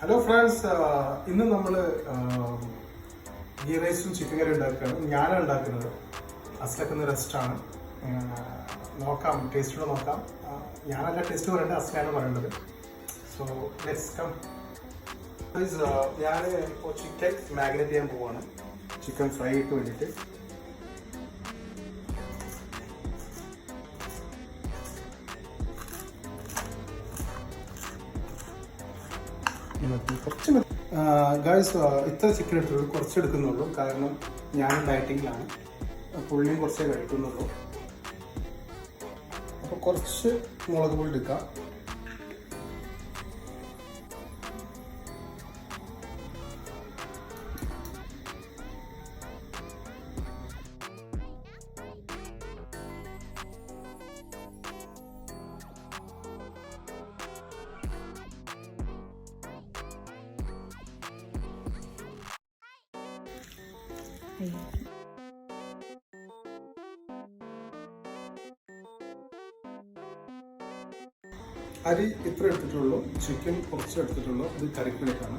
Hello friends ഇന്ന് നമ്മൾ ഗീ റൈസും ചിക്കൻ കറി ഉണ്ടാക്കുകയാണ്. ഞാനാണ് ഉണ്ടാക്കുന്നത്. അസ്ലക്കുന്ന റെസ്റ്റാണ് നോക്കാം ടേസ്റ്റോടെ നോക്കാം. ഞാനല്ല ടേസ്റ്റ് പറയേണ്ടത് അസ്ലാണ് പറയേണ്ടത്. സോ ലെറ്റ്സ് കം ഞാൻ ഇപ്പോൾ ചിക്കൻ മാഗ്നേറ്റ് ചെയ്യാൻ പോവാണ്. ചിക്കൻ ഫ്രൈ ഇട്ട് വേണ്ടിയിട്ട് മതി. കുറച്ച് ഗായ്സ് ഇത്ര ചിക്കൻ എടുത്തുള്ളൂ കുറച്ച് എടുക്കുന്നുള്ളൂ കാരണം ഞാൻ ഡയറ്റിങ്ങിലാണ് പുള്ളിയും കുറച്ചേ കഴിക്കുന്നുള്ളൂ. അപ്പോൾ കുറച്ച് മുളക് പൊടി എടുക്കാം. അരി ഇത്ര എടുത്തിട്ടുള്ളൂ ചിക്കൻ കുറച്ച് എടുത്തിട്ടുള്ളൂ ഇത് കറിക്കിലേക്കാണ്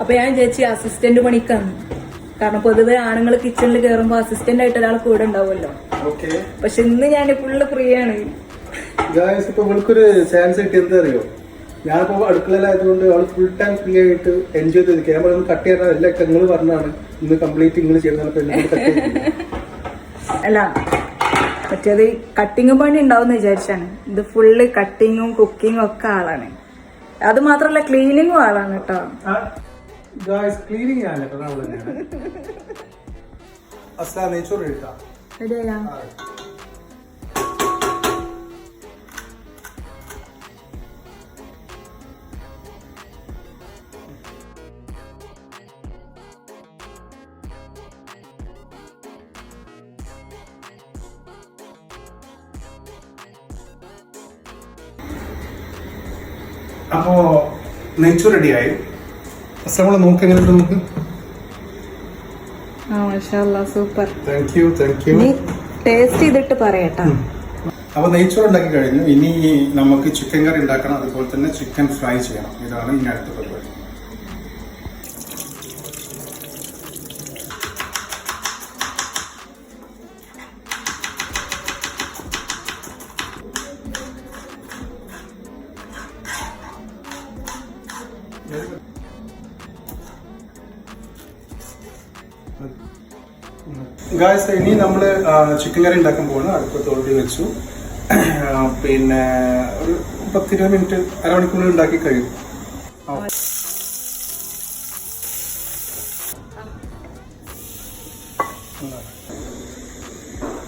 അപ്പൊ ഞാൻ ചേച്ചി അസിസ്റ്റന്റ് പണിക്കാണ്. കാരണം പൊതുവെ ആണുങ്ങൾ കിച്ചണിൽ കയറുമ്പോ അസിസ്റ്റന്റ് ആയിട്ട് ഒരാൾ കൂടെ ഉണ്ടാവുമല്ലോ. പക്ഷെ ഇന്ന് ഞാൻ ഫുള്ള് ഫ്രീ ആണ്. ഇവൾക്കൊരു ചാൻസ് കിട്ടി എന്താ അറിയോ? ഞാനിപ്പോ അടുക്കളയിലായതുകൊണ്ട് അവൾ ഫുൾ ടൈം ഫ്രീ ആയിട്ട് എൻജോയ് ചെയ്ത് ക്യാമറ ഒന്ന് കട്ട് ചെയ്യാൻ എല്ലാ നിങ്ങൾ പറഞ്ഞാണ് ഇന്ന് കംപ്ലീറ്റ് നിങ്ങൾ ചെയ്യുന്ന അല്ല മറ്റേത് കട്ടിങ് പണി ഉണ്ടാവും വിചാരിച്ചാണ്. ഇത് ഫുള്ള് കട്ടിങ്ങും കുക്കിങ്ങും ഒക്കെ ആളാണ്. അത് മാത്രല്ല ക്ലീനിങ്ങും ആളാണ് കേട്ടോ ഗായ്സ് ക്ലീനിങ് കേട്ടോ അവൾ തന്നെയാണ്. അസ്ലാ നെയ്ച്ചോറ് എഴുതാം അപ്പോ നെയ്ച്ചോറ് റെഡിയായി അസ്ലാം നോക്ക് എങ്ങനെയുണ്ട് നമുക്ക്? Super. Thank you thank you taste ചെയ്തിട്ട് പറയട്ടാ. അപ്പോൾ നെയ്ച്ചോറ് ഉണ്ടാക്കി കഴിഞ്ഞു. ഇനി നമുക്ക് ചിക്കൻ കറി ഉണ്ടാക്കണം. അതുപോലെ തന്നെ ചിക്കൻ ഫ്രൈ ചെയ്യണം. ഇതാണ് ഇനി അടുത്ത പരിപാടി. ഗായ്സ് ഇനി നമ്മൾ ചിക്കൻ കറി ഉണ്ടാക്കാൻ പോകണം അടുപ്പത്ത് ഓൾറെഡി വെച്ചു. പിന്നെ ഒരു പത്തിരുപത് മിനിറ്റ് അരമണിക്കൂറിൽ ഉണ്ടാക്കി കഴിയും.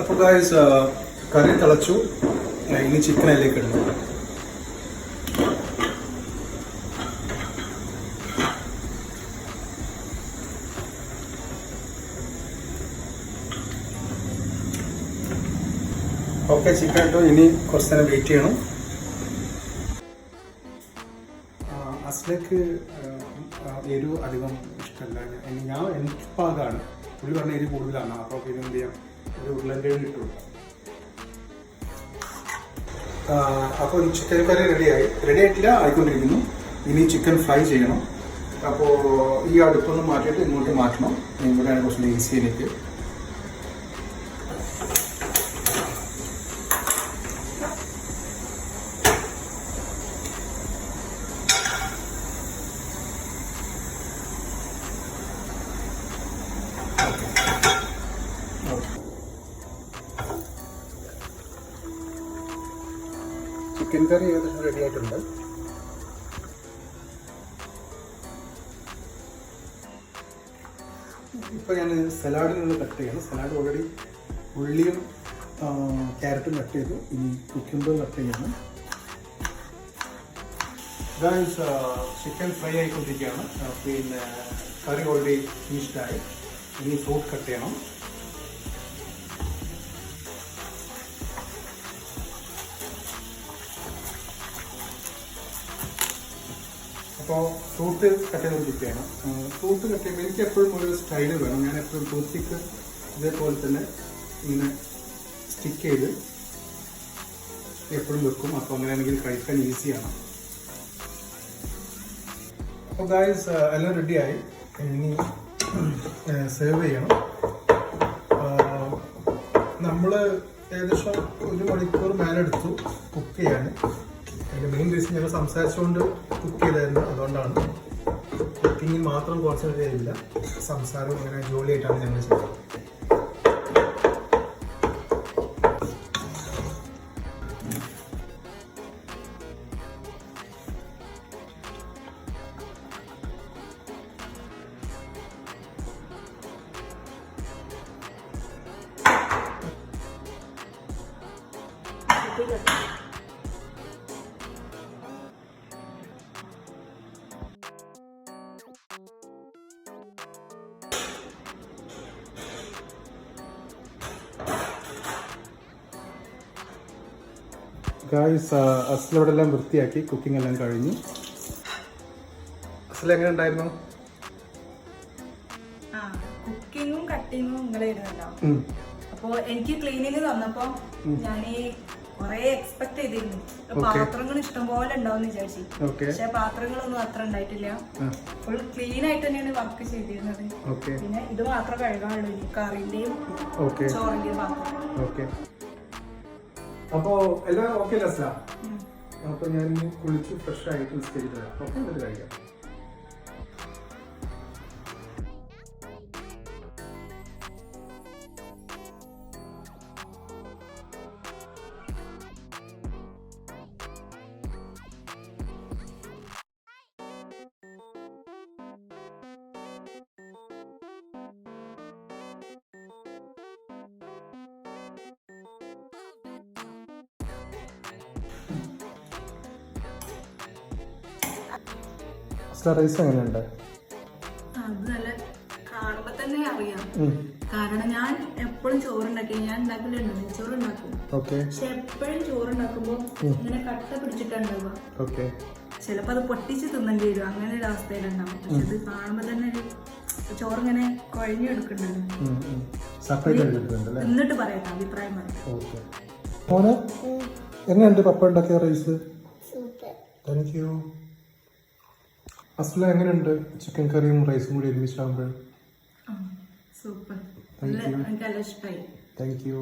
അപ്പോൾ ഗായ്സ് കറി തിളച്ചു. ഇനി ചിക്കൻ അതിലേക്ക് ഇടുന്നു. ഓക്കെ ചിക്കൻ ഇട്ടു ഇനി കുറച്ച് നേരം വെയിറ്റ് ചെയ്യണം. അസ്ലക്ക് എരിവ് അധികം ഇഷ്ടമല്ല. ഞാൻ- എനിക്ക് പാകമാണ് പുള്ളി പറഞ്ഞ എരിവ് കൂടുതലാണ്. അപ്പോൾ പിന്നെ എന്ത് ചെയ്യാം? ഒരു ഉരുളൻകിഴങ്ങ് കിട്ടും അപ്പോൾ അപ്പോൾ ചിക്കൻ കറി റെഡിയായി റെഡി ആയിട്ടില്ല ആയിക്കൊണ്ടിരിക്കുന്നു. ഇനി ചിക്കൻ ഫ്രൈ ചെയ്യണം. അപ്പോൾ ഈ അടുപ്പൊന്ന് മാറ്റിയിട്ട് ഇങ്ങോട്ട് മാറ്റണം. ഇവിടെയാണ് കുറച്ച് ഈസി എനിക്ക് ചിക്കൻ കറി ഏകദേശം റെഡി ആയിട്ടുണ്ട്. ഇപ്പോൾ ഞാൻ സലാഡിനുള്ള കട്ട് ചെയ്യണം. സലാഡ് ഓൾറെഡി ഉള്ളിയും ക്യാരറ്റും കട്ട് ചെയ്തു. ഇനി കുക്കുമ്പർ കട്ട് ചെയ്യണം. ഗായ്സ് ചിക്കൻ ഫ്രൈ ആയിക്കൊണ്ടിരിക്കുകയാണ്. പിന്നെ കറി ഓൾറെഡി ഫിനിഷ്ഡായി ഇനി ഫ്രൂട്ട് കട്ട് ചെയ്യണം. അപ്പോൾ ഫ്രൂട്ട് കട്ട് ചെയ്തുകൊണ്ടിരിക്കുകയാണ് ഫ്രൂട്ട് കട്ട് ചെയ്യുമ്പോൾ എനിക്ക് എപ്പോഴും ഒരു സ്റ്റൈൽ വേണം. ഞാൻ എപ്പോഴും ടൂത്തിക്ക് ഇതേപോലെ തന്നെ ഇങ്ങനെ സ്റ്റിക്ക് ചെയ്ത് എപ്പോഴും വെക്കും. അപ്പോൾ അങ്ങനെയാണെങ്കിൽ കഴിക്കാൻ ഈസിയാണ് അപ്പോൾ ഗായ്സ് എല്ലാം റെഡിയായി ഇനി സേവ് ചെയ്യണം. നമ്മൾ ഏകദേശം ഒരു മണിക്കൂർ മേലെടുത്തു കുക്ക് ചെയ്യാൻ. അതിന്റെ മെയിൻ റീസൺ ഞങ്ങൾ സംസാരിച്ചുകൊണ്ട് കുക്ക് ചെയ്തായിരുന്നു അതുകൊണ്ടാണ്. കുക്കിങ്ങിൽ മാത്രം കോൺസെൻട്രേറ്റ് ചെയ്തില്ല സംസാരം അങ്ങനെ ജോലിയായിട്ടാണ് ഞങ്ങൾ ചെയ്തത്. ഗായ്സ് അസൽ ഇവിടെ എല്ലാം വൃത്തിയാക്കി കുക്കിംഗ് എല്ലാം കഴിഞ്ഞു. അസൽ എങ്ങനെ ഉണ്ടായിരുന്നു? കുക്കിങ്ങും കട്ടിങ്ങും നിങ്ങളെ അപ്പോ എനിക്ക് ക്ലീനിങ് തന്നപ്പോ ഞാൻ കൊറേ എക്സ്പെക്ട് ചെയ്തിരുന്നു. പാത്രങ്ങൾ ഇഷ്ടം പോലെ ഉണ്ടാവും വിചാരിച്ചു. പക്ഷെ പാത്രങ്ങളൊന്നും അത്ര ഉണ്ടായിട്ടില്ല. ഫുൾ ക്ലീൻ ആയിട്ട് തന്നെയാണ് വർക്ക് ചെയ്തിരുന്നത്. പിന്നെ ഇത് മാത്രം കഴുകാനുള്ളൂ. ഈ കറിന്റെയും ചോറിന്റെയും പാത്രം അപ്പോ എല്ലാം ഓക്കെ. അപ്പോൾ ഞാൻ കുളിച്ച് ഫ്രഷ് ആയിട്ട് ഓക്കെ എന്നിട്ട് കഴിക്കാം. അസ്ല റൈസ് എങ്ങനെയുണ്ട്? അത് നല്ല കാണുമ്പോ തന്നെ അറിയാം. കാരണം ഞാൻ എപ്പോഴും ചോറുണ്ടാക്കി ഞാൻ ഉണ്ടാക്കലുണ്ട് നെയ്ച്ചോറ് ഉണ്ടാക്കും ഓക്കെ പക്ഷെ എപ്പോഴും ചോറുണ്ടാക്കുമ്പോ ഇങ്ങനെ കട്ട പിടിച്ചിട്ടുണ്ടാവുക. ഓക്കെ ചിലപ്പോ അത് പൊട്ടിച്ച് തിന്നേണ്ടി വരും അങ്ങനെ ഒരു അവസ്ഥയിലുണ്ടാവും. പക്ഷെ ഇത് കാണുമ്പോ തന്നെ ഒരു ചോറിങ്ങനെ കുഴഞ്ഞെടുക്കുന്നുണ്ട് എന്നിട്ട് പറയട്ടെ അഭിപ്രായം പറയാം. ഓക്കെ മോനെ എങ്ങനെയുണ്ട് പപ്പ ഉണ്ടാക്കിയ റൈസ് താങ്ക് യു അസ്ല എങ്ങനെയുണ്ട്? ചിക്കൻ കറിയും റൈസും കൂടി ഒരുമിച്ചാകുമ്പോൾ സൂപ്പർ താങ്ക് യു